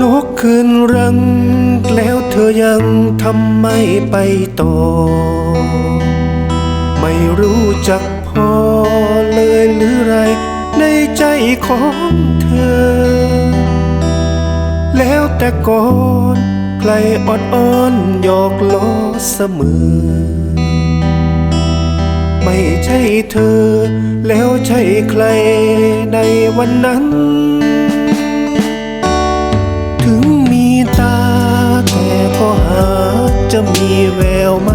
นกคืนรัง แล้วเธอยังทำไม่ไปต่อ ไม่รู้จักพอเลยหรือไร ในใจของเธอ แล้วแต่ก่อนใครอดอ้อนหยอกล้อเสมอ ไม่ใช่เธอ แล้วใช่ใครในวันนั้น ถึงมีตาแต่ก็หาจะมีแววไหม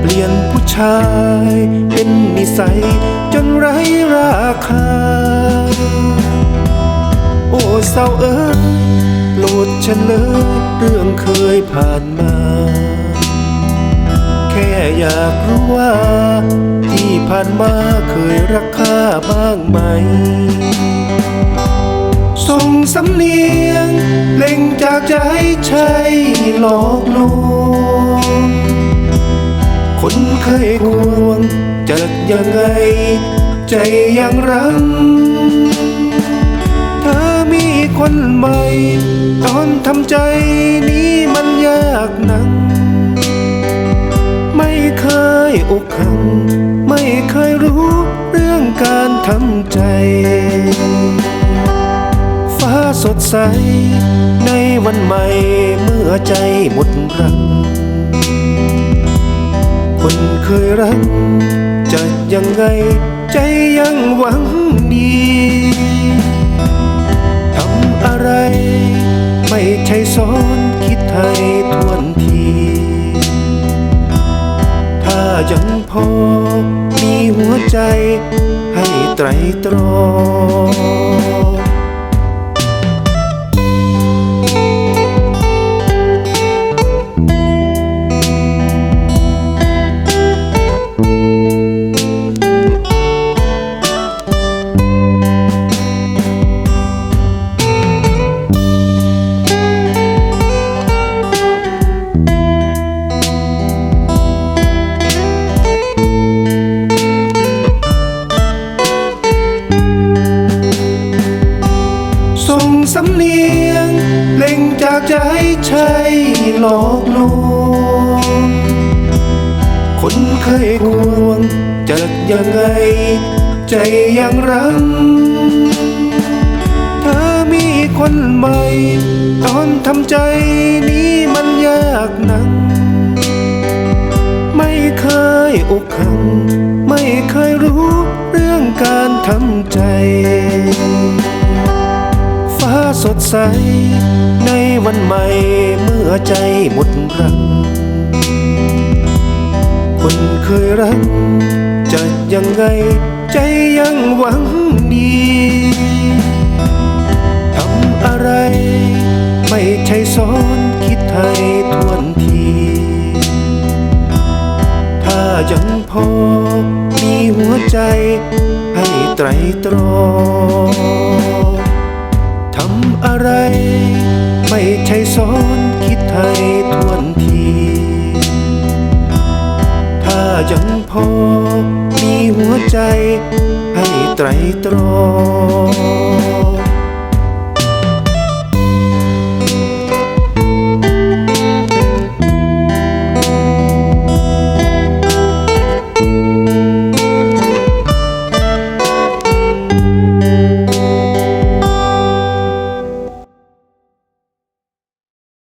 เปลี่ยนผู้ชายเป็นนิสัยจนไร้ราคา อ้เศร้าเอ้ยโปรดฉันเลยเรื่องเคยผ่านมา แค่อยากรู้ว่า ที่ผ่านมาเคยรักค่าบ้างไหม ส่งสำเนียงเล่งจากใจใช่หลอกลวงคนเคยควงจะยังไง ใจยังรัง นใหม่ ตอนทำใจนี้มันยากนัก ไม่เคยอกหักไม่เคยรู้เรื่องการทำใจ ฟ้าสดใส ในวันใหม่เมื่อใจหมดรังคนเคยรัก จะยังไงใจยังหวังดี สอนคิดไทยทวนที ถ้ายังพอมีหัวใจให้ไตรตรอง สำเนียงเล่งจากใจใช่หลอกลวงคนเคยควงจะยังไง ใจยังรัง เธอมีคนใหม่ ตอนทำใจนี้มันยากนักไม่เคยอกหักไม่เคยรู้เรื่องการทำใจ สดใส ในวันใหม่เมื่อใจหมดรังคนเคยรัก จะยังไงใจยังหวังดีทำอะไร ไม่ใช่สอนคิดให้ทวนที ถ้ายังพอมีหัวใจให้ไตรตรอง ทำอะไร ไม่ใช่สอนคิดไทยทวนที ถ้ายังพอมีหัวใจให้ไตรตรอง